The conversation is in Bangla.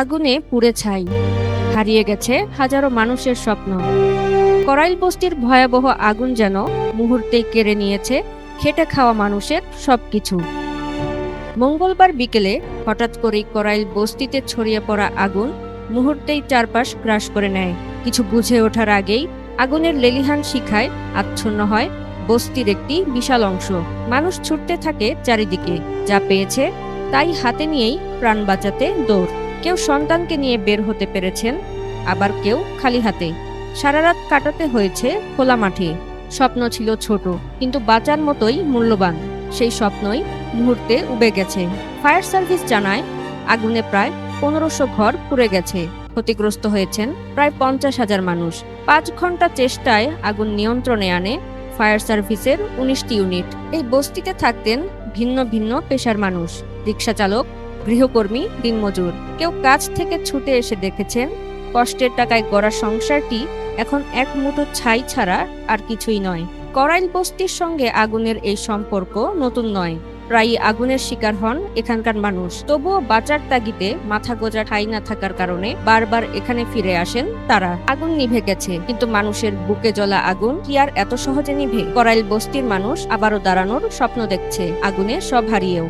আগুনে পুড়ে ছাই। হারিয়ে গেছে হাজারো মানুষের স্বপ্ন। করাইল বস্তির ভয়াবহ আগুন যেন মুহূর্তেই কেড়ে নিয়েছে খেটে খাওয়া মানুষের সবকিছু। মঙ্গলবার বিকেলে হঠাৎ করেই করাইল বস্তিতে ছড়িয়ে পড়া আগুন মুহূর্তেই চারপাশ গ্রাস করে নেয়। কিছু বুঝে ওঠার আগেই আগুনের লেলিহান শিখায় আচ্ছন্ন হয় বস্তির একটি বিশাল অংশ। মানুষ ছুটতে থাকে চারিদিকে, যা পেয়েছে তাই হাতে নিয়েই প্রাণ বাঁচাতে দৌড়। কেউ সন্তানকে নিয়ে বের হতে পেরেছেন, আবার কেউ খালি হাতে। সারা রাত কাটাতে হয়েছে খোলা মাঠে। স্বপ্ন ছিল ছোট, কিন্তু বাঁচার মতোই মূল্যবান। সেই স্বপ্নই মুহূর্তে উবে গেছে। ফায়ার সার্ভিস জানায়, আগুনে প্রায় পনেরোশো ঘর পুড়ে গেছে। ক্ষতিগ্রস্ত হয়েছেন প্রায় পঞ্চাশ হাজার মানুষ। পাঁচ ঘণ্টা চেষ্টায় আগুন নিয়ন্ত্রণে আনে ফায়ার সার্ভিসের উনিশটি ইউনিট। এই বস্তিতে থাকতেন ভিন্ন ভিন্ন পেশার মানুষ। রিক্সা চালক গৃহকর্মী দিনমজুর। কেউ কাজ থেকে ছুটে এসে দেখেছেন, কষ্টের টাকায় গড়া সংসারটি এখন এক মুঠো ছাই ছাড়া আর কিছুই নয়। করাইল বস্তির সঙ্গে আগুনের এই সম্পর্ক নতুন নয়। প্রায়ই আগুনের শিকার হন এখানকার মানুষ। তবুও বাঁচার তাগিদে মাথা গোজা ঠাই না থাকার কারণে বারবার এখানে ফিরে আসেন তারা। আগুন নিভে গেছে, কিন্তু মানুষের বুকে জ্বলা আগুন কি আর এত সহজে নিভে? করাইল বস্তির মানুষ আবারও দাঁড়ানোর স্বপ্ন দেখছে, আগুনে সব হারিয়েও।